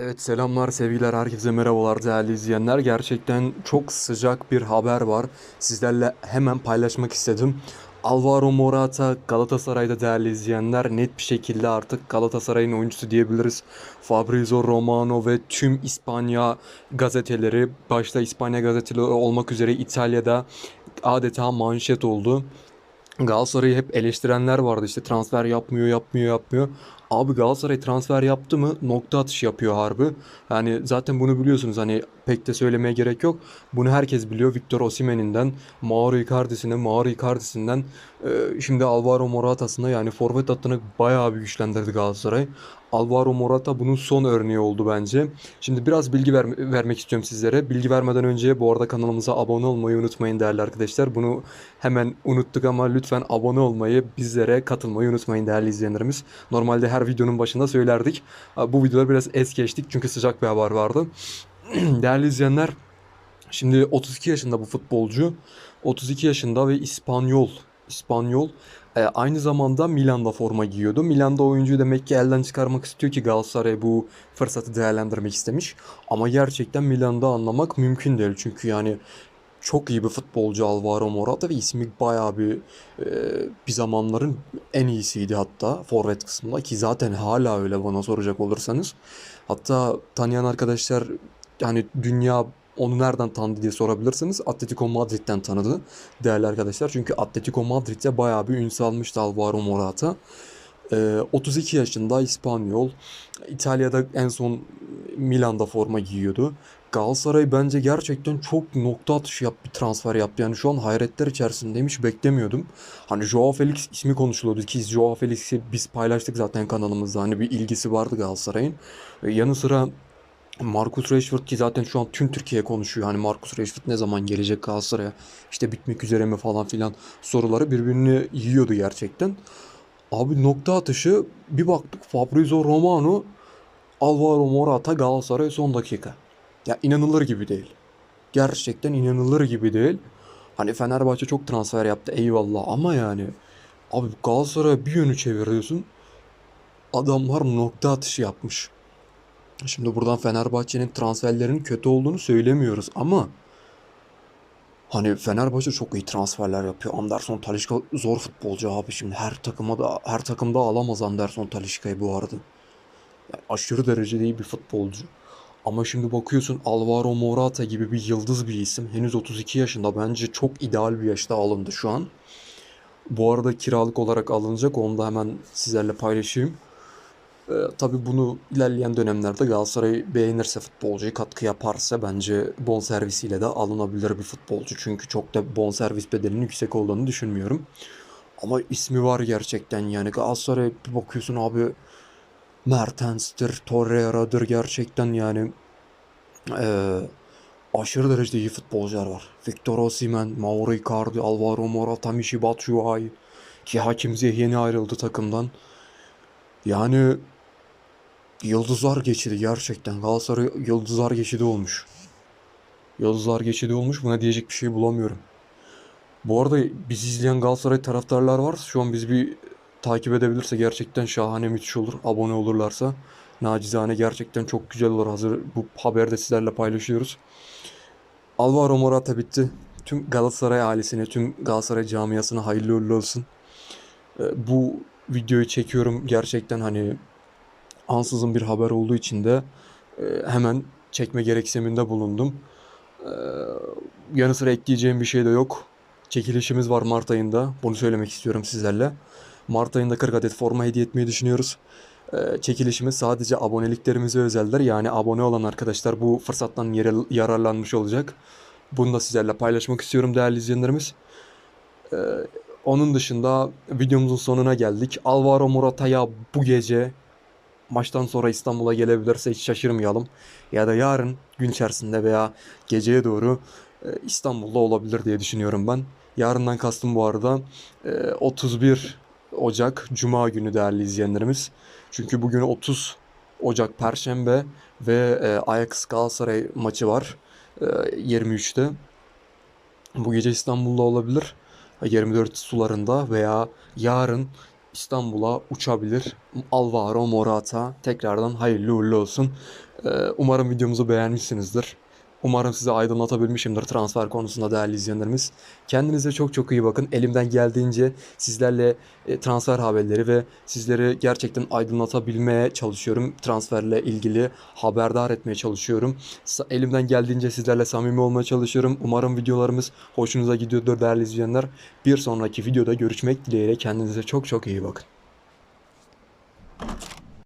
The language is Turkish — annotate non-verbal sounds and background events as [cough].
Evet selamlar sevgiler herkese merhabalar değerli izleyenler. Gerçekten çok sıcak bir haber var. Sizlerle hemen paylaşmak istedim. Alvaro Morata Galatasaray'da değerli izleyenler net bir şekilde artık Galatasaray'ın oyuncusu diyebiliriz. Fabrizio Romano ve tüm İspanya gazeteleri başta İspanya gazeteleri olmak üzere İtalya'da adeta manşet oldu. Galatasaray'ı hep eleştirenler vardı işte transfer yapmıyor yapmıyor yapmıyor. Abi Galatasaray transfer yaptı mı nokta atışı yapıyor harbi. Yani zaten bunu biliyorsunuz hani pek de söylemeye gerek yok. Bunu herkes biliyor. Victor Osimhen'inden, Mauro Icardi'sine, Mauro Icardi'sinden e, şimdi Alvaro Morata'sına yani forvet hattını bayağı bir güçlendirdi Galatasaray. Alvaro Morata bunun son örneği oldu bence. Şimdi biraz bilgi ver- vermek istiyorum sizlere. Bilgi vermeden önce bu arada kanalımıza abone olmayı unutmayın değerli arkadaşlar. Bunu hemen unuttuk ama lütfen abone olmayı, bizlere katılmayı unutmayın değerli izleyenlerimiz. Normalde her videonun başında söylerdik. Bu videoda biraz es geçtik çünkü sıcak bir haber vardı. [clears throat] Değerli izleyenler, şimdi 32 yaşında bu futbolcu. 32 yaşında ve İspanyol. İspanyol. E, aynı zamanda Milan'da forma giyiyordu. Milan'da oyuncuyu demek ki elden çıkarmak istiyor ki Galatasaray bu fırsatı değerlendirmek istemiş. Ama gerçekten Milan'da anlamak mümkün değil. Çünkü yani çok iyi bir futbolcu Alvaro Morata ve ismi bayağı bir e, bir zamanların en iyisiydi hatta forvet kısmında ki zaten hala öyle bana soracak olursanız. Hatta tanıyan arkadaşlar yani dünya onu nereden tanıdı diye sorabilirsiniz. Atletico Madrid'den tanıdı değerli arkadaşlar. Çünkü Atletico Madrid'de bayağı bir ün salmıştı Alvaro Morata. Ee, 32 yaşında İspanyol. İtalya'da en son Milan'da forma giyiyordu. Galatasaray bence gerçekten çok nokta atışı yap bir transfer yaptı. Yani şu an hayretler içerisindeyim. Hiç beklemiyordum. Hani Joao Felix ismi konuşuluyordu ki Joao Felix'i biz paylaştık zaten kanalımızda. Hani bir ilgisi vardı Galatasaray'ın. Ee, yanı sıra Marcus Rashford ki zaten şu an tüm Türkiye konuşuyor. Hani Marcus Rashford ne zaman gelecek Galatasaray'a? İşte bitmek üzere mi falan filan soruları birbirini yiyordu gerçekten. Abi nokta atışı bir baktık Fabrizio Romano, Alvaro Morata Galatasaray son dakika. Ya inanılır gibi değil. Gerçekten inanılır gibi değil. Hani Fenerbahçe çok transfer yaptı eyvallah ama yani abi Galatasaray'a bir yönü çeviriyorsun. Adamlar nokta atışı yapmış. Şimdi buradan Fenerbahçe'nin transferlerinin kötü olduğunu söylemiyoruz ama hani Fenerbahçe çok iyi transferler yapıyor. Anderson Talisca zor futbolcu abi şimdi her takıma da her takımda alamaz Anderson Talisca'yı bu arada. Yani aşırı derecede iyi bir futbolcu. Ama şimdi bakıyorsun Alvaro Morata gibi bir yıldız bir isim. Henüz 32 yaşında. Bence çok ideal bir yaşta alındı şu an. Bu arada kiralık olarak alınacak. Onu da hemen sizlerle paylaşayım. Ee, tabii bunu ilerleyen dönemlerde Galatasaray beğenirse futbolcuyu katkı yaparsa bence bonservisiyle de alınabilir bir futbolcu. Çünkü çok da bonservis bedelinin yüksek olduğunu düşünmüyorum. Ama ismi var gerçekten yani Galatasaray bir bakıyorsun abi Mertens'tir, Torreira'dır gerçekten yani eee, aşırı derecede iyi futbolcular var. Victor Osimhen, Mauro Icardi, Alvaro Morata, Michy Batshuayi ki Hakim Ziyech yeni ayrıldı takımdan. Yani Yıldızlar geçidi gerçekten. Galatasaray Yıldızlar geçidi olmuş. Yıldızlar geçidi olmuş. Buna diyecek bir şey bulamıyorum. Bu arada bizi izleyen Galatasaray taraftarlar var. Şu an bizi bir takip edebilirse gerçekten şahane müthiş olur. Abone olurlarsa. Nacizane gerçekten çok güzel olur. Hazır bu haberi de sizlerle paylaşıyoruz. Alvaro Morata bitti. Tüm Galatasaray ailesine, tüm Galatasaray camiasına hayırlı uğurlu olsun. Ee, Bu videoyu çekiyorum gerçekten hani ansızın bir haber olduğu için de e, hemen çekme gereksiniminde bulundum. Ee, yanı sıra ekleyeceğim bir şey de yok. Çekilişimiz var Mart ayında. Bunu söylemek istiyorum sizlerle. Mart ayında 40 adet forma hediye etmeyi düşünüyoruz. Ee, çekilişimiz sadece aboneliklerimize özeldir. Yani abone olan arkadaşlar bu fırsattan yararlanmış olacak. Bunu da sizlerle paylaşmak istiyorum değerli izleyenlerimiz. Ee, onun dışında videomuzun sonuna geldik. Alvaro Morata'ya bu gece maçtan sonra İstanbul'a gelebilirse hiç şaşırmayalım. Ya da yarın gün içerisinde veya geceye doğru e, İstanbul'da olabilir diye düşünüyorum ben. Yarından kastım bu arada e, 31 Ocak Cuma günü değerli izleyenlerimiz. Çünkü bugün 30 Ocak Perşembe ve e, Ajax Galatasaray maçı var e, 23'te. Bu gece İstanbul'da olabilir. 24 sularında veya yarın İstanbul'a uçabilir. Alvaro Morata tekrardan hayırlı uğurlu olsun. Ee, umarım videomuzu beğenmişsinizdir. Umarım size aydınlatabilmişimdir transfer konusunda değerli izleyenlerimiz. Kendinize çok çok iyi bakın. Elimden geldiğince sizlerle e, transfer haberleri ve sizleri gerçekten aydınlatabilmeye çalışıyorum. Transferle ilgili haberdar etmeye çalışıyorum. Elimden geldiğince sizlerle samimi olmaya çalışıyorum. Umarım videolarımız hoşunuza gidiyordur değerli izleyenler. Bir sonraki videoda görüşmek dileğiyle kendinize çok çok iyi bakın.